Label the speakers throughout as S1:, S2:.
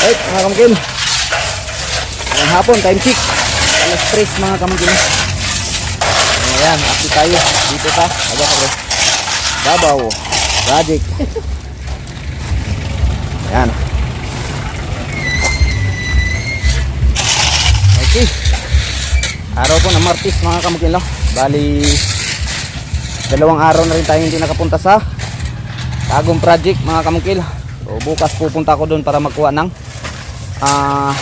S1: Right, mga kamukil. Ngayong hapon, time check. Alas 3 mga kamukil. Ayan, update tayo. Dito sa, aga bro. Davao. Project. Ayan. Okay. Araw po ng Martis mga kamukil. No? Bali, dalawang araw na rin tayo hindi nakapunta sa Tagong Project mga kamukil. So, bukas pupunta ako doon para magkuha ng ah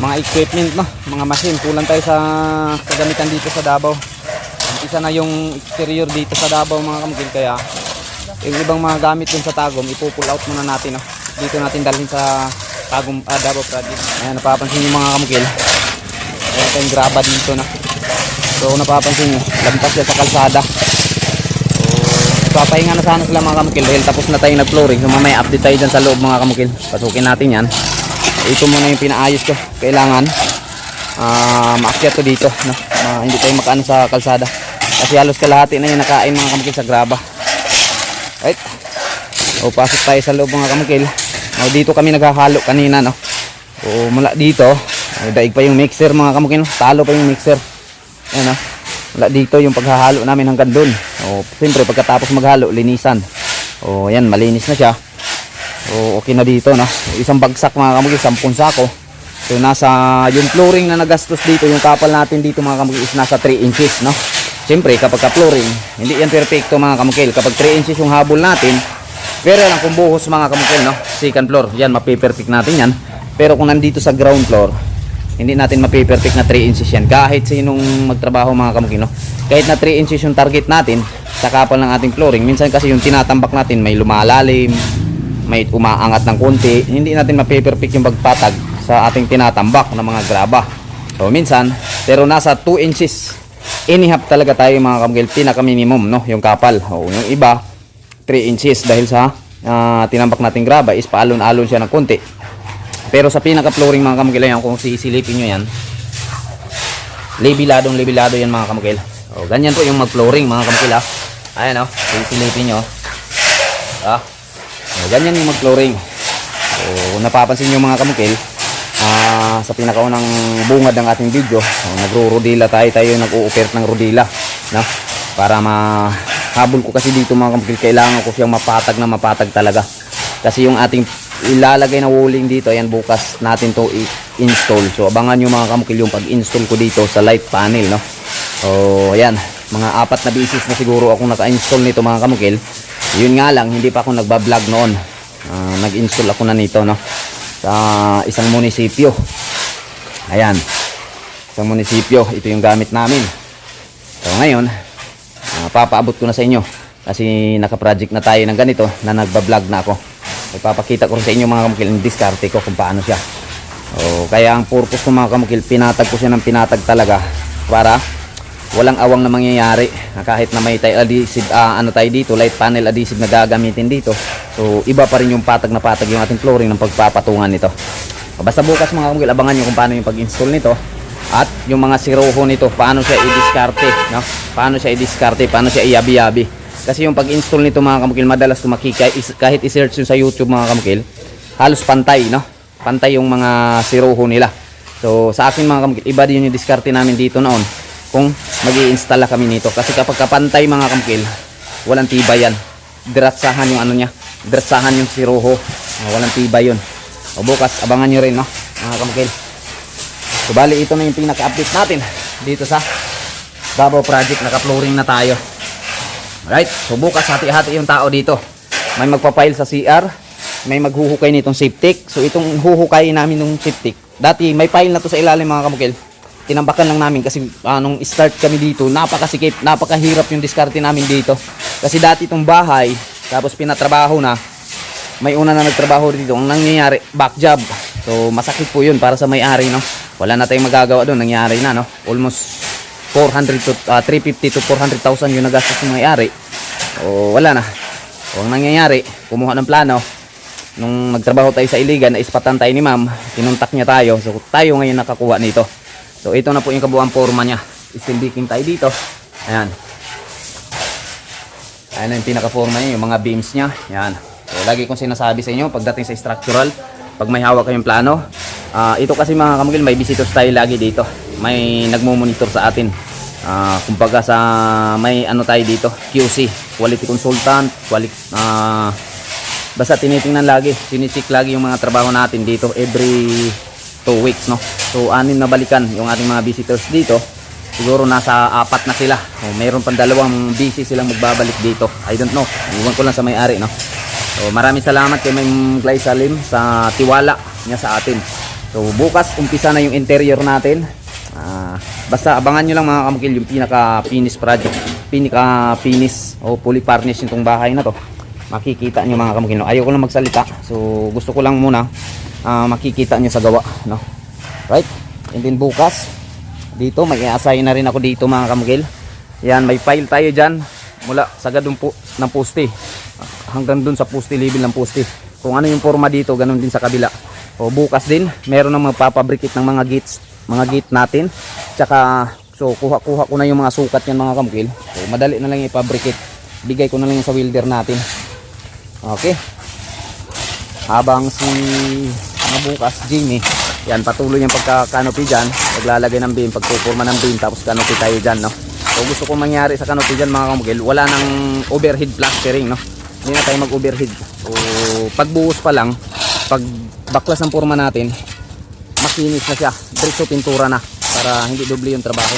S1: mga equipment no, mga machine. Kulang tayo sa kagamitan dito sa Davao. Isa na yung exterior dito sa Davao mga kamukil kaya yung ibang mga gamit dun sa Tagum ipo-pull out muna natin no. Dito natin dalhin sa Tagum ah, Davao Project. Ayan napapansin niyo mga kamukil. Meron tayong graba dito na. So napapansin niyo, lampas siya sa kalsada. Papahinga na sana sila mga kamukil dahil tapos na tayo nag-flooring. So mamaya update tayo dyan sa loob mga kamukil. Pasukin natin yan. Ito muna yung pinaayos ko. Kailangan ah maakyat to dito. No? Ma- hindi tayo makaano sa kalsada. Kasi halos kalahati na yung nakain mga kamukil sa graba. Right. O pasok tayo sa loob mga kamukil. O, dito kami naghahalo kanina no. O mula dito, o, daig pa yung mixer mga kamukil. Talo pa yung mixer. Ayan o. Wala dito yung paghahalo namin hanggang dun. O, siyempre pagkatapos maghalo, linisan. O, yan, malinis na siya. O, okay na dito, no? Isang bagsak mga kamugis, sampung sako. So, nasa, yung flooring na nagastos dito, yung kapal natin dito mga kamugis, is nasa 3 inches, no? Siyempre, kapag ka-flooring, hindi yan perfecto mga kamukil. Kapag 3 inches yung habol natin, pero lang kung buhos mga kamukil, no? Second floor, yan, mapiperfect natin yan. Pero kung nandito sa ground floor, hindi natin mapiperfect na 3 inches yan kahit sinong magtrabaho mga kamukino kahit na 3 inches yung target natin sa kapal ng ating flooring minsan kasi yung tinatambak natin may lumalalim may umaangat ng konti hindi natin mapiperfect yung pagpatag sa ating tinatambak na mga graba so minsan pero nasa 2 inches inihap talaga tayo mga kamukil pinaka minimum no yung kapal o yung iba 3 inches dahil sa ah, tinambak nating graba is paalon-alon siya ng konti pero sa pinaka-flooring mga kamukil yan, kung sisilipin nyo yan, lebiladong lebilado yan mga kamukil. O, ganyan po yung mag-flooring mga kamukil ha. Ayan o, sisilipin nyo. Ah, o, ganyan yung mag-flooring. O, kung napapansin nyo mga kamukil, ah, sa pinakaunang bungad ng ating video, o, nagro-rodila tayo, tayo nag-u-offert ng rodila. No? Para mahabol ko kasi dito mga kamukil, kailangan ko siyang mapatag na mapatag talaga. Kasi yung ating ilalagay na walling dito, ayan bukas natin to i-install. So abangan nyo mga kamukil yung pag-install ko dito sa light panel, no? So ayan, mga apat na bisis na siguro akong naka-install nito mga kamukil. Yun nga lang, hindi pa ako nagba-vlog noon. Ah, nag-install ako na nito, no? Sa isang munisipyo. Ayan. Isang munisipyo, ito yung gamit namin. So ngayon, ah, papaabot ko na sa inyo. Kasi naka-project na tayo ng ganito na nagba-vlog na ako. Ipapakita ko sa inyo mga kamukil yung diskarte ko kung paano siya. O, kaya ang purpose ko mga kamukil, pinatag ko siya ng pinatag talaga para walang awang na mangyayari. Na kahit na may tayo adhesive, ah, ano tayo dito, light panel adhesive na gagamitin dito. So, iba pa rin yung patag na patag yung ating flooring ng pagpapatungan nito. Basta bukas mga kamukil, abangan nyo kung paano yung pag-install nito. At yung mga siroho nito, paano siya i-diskarte, no? Paano siya i-diskarte, paano siya i-yabi-yabi. Kasi yung pag-install nito mga kamukil, madalas tumaki kahit, is- kahit i-search sa YouTube mga kamukil, halos pantay, no? Pantay yung mga siroho nila. So, sa akin mga kamukil, iba din yung diskarte namin dito noon kung mag install kami nito. Kasi kapag kapantay mga kamukil, walang tibay yan. Diratsahan yung ano niya. Diratsahan yung siroho. Ah, walang tibay yun. O bukas, abangan nyo rin, no? Mga kamukil. So, ito na yung pinaka-update natin dito sa Davao Project. Naka-flooring na tayo. Right? So bukas hati-hati yung tao dito. May magpa-file sa CR, may maghuhukay nitong septic. So itong huhukay namin ng septic. Dati may file na to sa ilalim mga kamukil. Tinambakan lang namin kasi anong start kami dito, napakasikip, napakahirap yung diskarte namin dito. Kasi dati itong bahay, tapos pinatrabaho na, may una na nagtrabaho dito. Ang nangyayari, back job. So masakit po yun para sa may-ari, no? Wala na tayong magagawa doon, nangyari na, no? Almost 400 to ah, 350 to 400,000 yung nagastos ng may-ari. O wala na. O ang nangyayari, kumuha ng plano. Nung nagtrabaho tayo sa Iligan, naispatan tayo ni ma'am. Tinuntak niya tayo. So tayo ngayon nakakuha nito. So ito na po yung kabuuan forma niya. Steel tayo dito. Ayan. Ayan yung pinaka-forma niya, yung mga beams niya. Ayan. So lagi kong sinasabi sa inyo, pagdating sa structural, pag may hawak kayong plano. Ah, ito kasi mga kamukil, may visitors tayo lagi dito. May nagmo-monitor sa atin. Ah, kumbaga sa may ano tayo dito, QC, quality consultant, quality ah basta tinitingnan lagi, sinicheck lagi yung mga trabaho natin dito every 2 weeks, no. So anim na balikan yung ating mga visitors dito. Siguro nasa apat na sila. O, mayroon pang dalawang busy silang magbabalik dito. I don't know. Iwan ko lang sa may-ari, no. So maraming salamat kay Ma'am Glay Salim sa tiwala niya sa atin. So bukas umpisa na yung interior natin. Ah, basta abangan nyo lang mga kamukil yung pinaka finish project. Pinaka finish o fully furnished itong bahay na to. Makikita nyo mga kamukil. No? Ayoko lang magsalita. So gusto ko lang muna ah, makikita nyo sa gawa. No? Right? And then bukas dito may i-assign na rin ako dito mga kamukil. Yan may file tayo dyan mula sa gadong po ng poste hanggang dun sa poste level ng poste. Kung ano yung forma dito, ganun din sa kabila. O bukas din, meron ng magpapabricate ng mga gates, mga gate natin. Tsaka, so kuha-kuha ko na yung mga sukat yan mga kamukil. So madali na lang ipabricate. Bigay ko na lang sa welder natin. Okay. Habang si mga bukas, Jimmy, yan patuloy yung pagka-canopy dyan. Paglalagay ng beam, pagpupurma ng beam, tapos canopy tayo dyan, no? So gusto ko mangyari sa canopy dyan mga kamukil, wala nang overhead plastering, no? Hindi na tayo mag-overhead. So pagbuhos pa lang, pag baklas ng forma natin, makinis na siya. Diretso pintura na para hindi doble yung trabaho.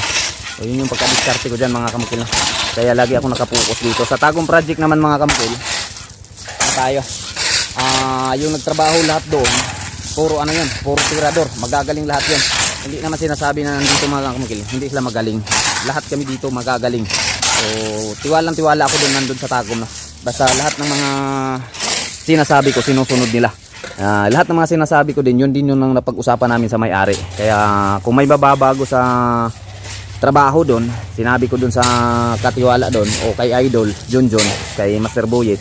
S1: So yun yung pagka-discarte ko dyan mga kamukil. no? Kaya lagi ako nakapokus dito. Sa tagong project naman mga kamukil, ano tayo? Ah, yung nagtrabaho lahat doon, puro ano yun, puro tirador, magagaling lahat yun. Hindi naman sinasabi na nandito mga kamukil, hindi sila magaling. Lahat kami dito magagaling. So, tiwalang tiwala ako doon nandun sa tagom. No? Basta lahat ng mga sinasabi ko, sinusunod nila. Ah, lahat ng mga sinasabi ko din, yun din yung nang napag-usapan namin sa may-ari. Kaya kung may bababago sa trabaho doon, sinabi ko doon sa katiwala doon o kay Idol, John, kay Master Boyet,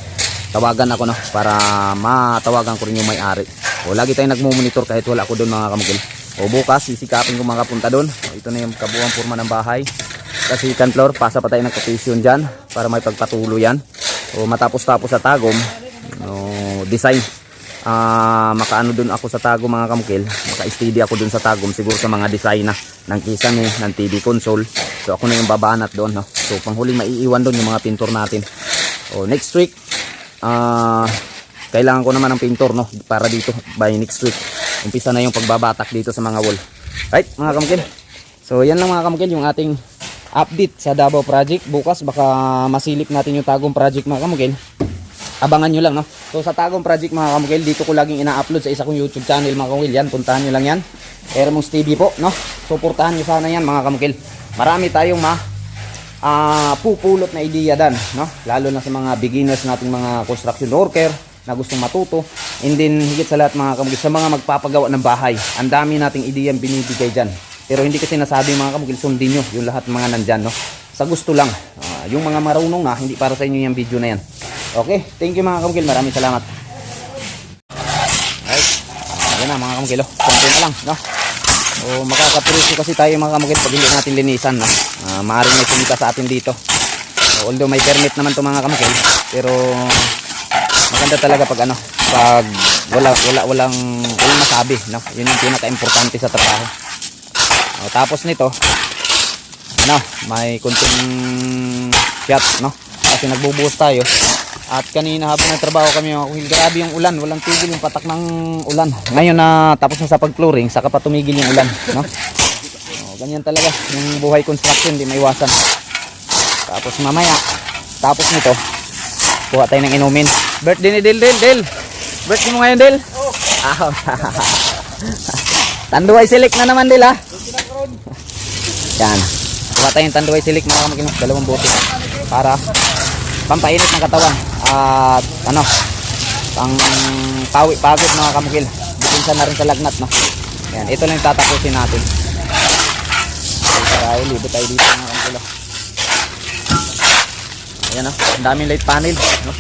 S1: tawagan ako no para matawagan ko rin yung may-ari. O lagi tayong nagmo-monitor kahit wala ako doon mga kamukil. O bukas sisikapin ko makapunta doon. O, ito na yung kabuang forma ng bahay. Kasi second pasa pa tayo ng kapisyon dyan para may pagpatuloy yan. O matapos-tapos sa tagom, o, design. Ah, makaano doon ako sa tagom mga kamukil. Maka-steady ako doon sa tagom siguro sa mga design na ng kisame, ng TV console. So ako na yung babanat doon. No? So panghuling maiiwan doon yung mga pintor natin. O next week, ah kailangan ko naman ng pintor no? Para dito by next week. Umpisa na yung pagbabatak dito sa mga wall. Right mga kamukil so yan lang mga kamukil yung ating update sa Davao project. Bukas baka masilip natin yung tagong project mga kamukil abangan nyo lang no? So sa tagong project mga kamukil dito ko laging ina-upload sa isa kong youtube channel mga kamukil yan puntahan nyo lang yan. Ermos TV po no? Suportahan nyo sana yan mga kamukil marami tayong ma ah pupulot na ideya dan no? Lalo na sa mga beginners nating mga construction worker na gustong matuto and then higit sa lahat mga kamugil sa mga magpapagawa ng bahay ang dami nating ideyang binibigay dyan pero hindi kasi nasabi mga kamugil sundin nyo yung lahat mga nandyan no sa gusto lang Ah, yung mga marunong na hindi para sa inyo yung video na yan okay thank you mga kamugil maraming salamat Alright. Ayan na mga kamugil. oh. Konti na lang, no? O makakapreso kasi tayo mga kamugil pag hindi natin linisan, no? Ah, maaaring may kumita sa atin dito. So, although may permit naman to mga kamugil, pero maganda talaga pag ano, pag wala wala walang walang masabi, no? Yun yung pinaka-importante sa trabaho. O, tapos nito, ano, may kunting shot, no? Kasi nagbubuhos tayo. At kanina habang nagtrabaho kami mga kuhil, grabe yung ulan, walang tigil yung patak ng ulan. Ngayon na tapos na sa pag-flooring, saka pa tumigil yung ulan, no? O, ganyan talaga, yung buhay construction, di maiwasan. Tapos mamaya, tapos nito, kuha tayo ng inumin. Birthday ni Del, Del, Del. Birthday mo ngayon, Del? Oo. Ah, Tanduay silik na naman, Del, ha? Yan. Kuha tayong tanduay silik mga kamakinos, dalawang bote. Para pampainit ng katawan. At ano, pang pawi pagod mga kamukil. Bitinsan na rin sa lagnat, no? Yan, ito lang yung tatapusin natin. Tayo, libo tayo dito mga kamukil. oh. Ayan, no? Ang daming light panel, no?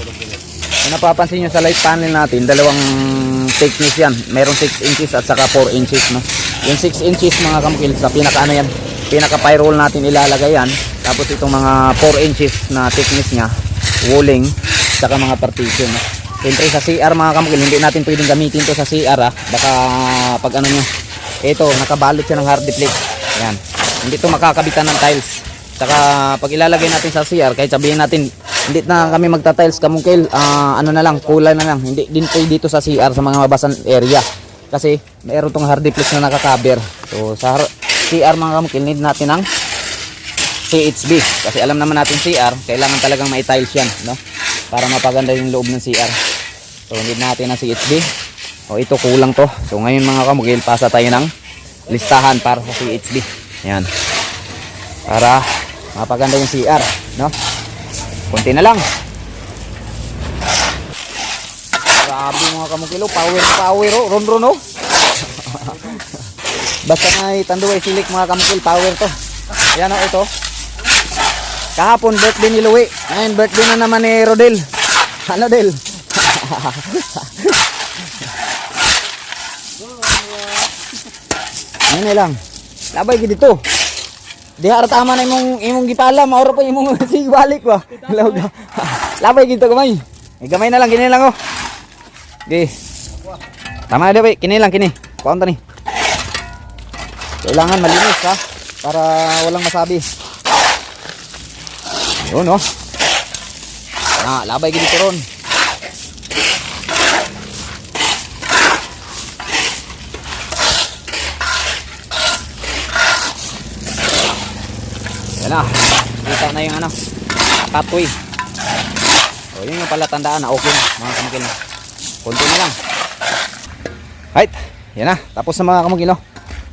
S1: Kung napapansin nyo sa light panel natin, dalawang thickness yan. Merong 6 inches at saka 4 inches, no? Yung 6 inches mga kamukil, sa pinaka ano yan, pinaka pyroll natin ilalagay yan. Tapos itong mga 4 inches na thickness niya, walling, saka mga partition, no? Siyempre sa CR mga kamukil, hindi natin pwedeng gamitin to sa CR ha. Baka pag ano nyo, ito, nakabalot siya ng hard plate. Yan. Hindi to makakabitan ng tiles. Saka pag ilalagay natin sa CR, kahit sabihin natin, hindi na kami magta-tiles kamukil, ah, ano na lang, kulay na lang. Hindi din pwede dito sa CR sa mga mabasan area. Kasi mayroon tong hard plate na nakakover. So sa CR mga kamukil, need natin ng CHB. Kasi alam naman natin CR, kailangan talagang may tiles yan, no? Para mapaganda yung loob ng CR. So, need natin ng CHB. O, ito kulang to. So, ngayon mga kamugil, pasa tayo ng listahan para sa CHB. Yan. Para mapaganda yung CR, no? Kunti na lang. Grabe mga kamugil, oh. power na power, oh. Ron, ron, oh. Basta may tanduay silik mga kamugil, power to. Yan, oh, ito. Kahapon birthday ni Louie. Ngayon birthday na naman ni Rodel. Ano Del? Ano lang. Labay dito. Diha ra tama na imong imong gipala, maoro pa imong sigbalik ba. Law ka. Labay gid to gamay. Eh, gamay na lang kini lang oh. Di. Tama na daw, kini lang kini. Kuan ni. Kailangan malinis ha para walang masabi. Yun oh. Ah, labay gid ron. Na. Kita na yung ano. Pathway. O, yun yung pala tandaan na okay na. Mga kamukil na. Kunti na lang. Right. Yan na. Tapos na mga kamukil no.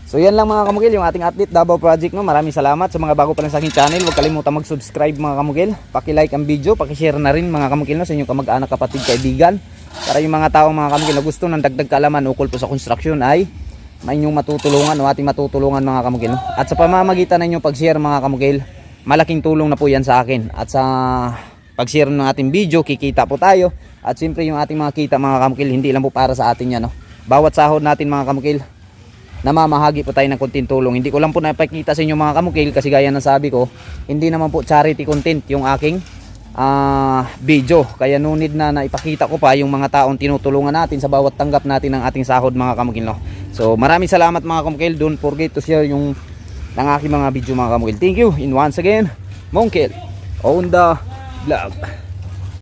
S1: So yan lang mga kamukil yung ating update Davao Project no. Maraming salamat sa mga bago pa lang sa aking channel. Huwag kalimutan mag-subscribe mga kamukil. Paki-like ang video, paki-share na rin mga kamukil no sa inyong kamag-anak, kapatid, kaibigan. Para yung mga taong mga kamukil na gusto ng dagdag kaalaman ukol po sa construction ay may inyong matutulungan o ating matutulungan mga kamukil. No? At sa pamamagitan ng inyong pag-share mga kamukil, malaking tulong na po yan sa akin. At sa pag-share ng ating video, kikita po tayo. At siyempre yung ating mga kita mga kamukil, hindi lang po para sa atin yan. No? Bawat sahod natin mga kamukil, namamahagi po tayo ng konting tulong. Hindi ko lang po napakita sa inyo mga kamukil kasi gaya ng sabi ko, hindi naman po charity content yung aking ah, video. Kaya no need na naipakita ko pa yung mga taong tinutulungan natin sa bawat tanggap natin ng ating sahod mga kamukil. No? So maraming salamat mga kamukil. Don't forget to share yung ng aking mga video mga kamukil. Thank you. And once again, Mongkel on the vlog.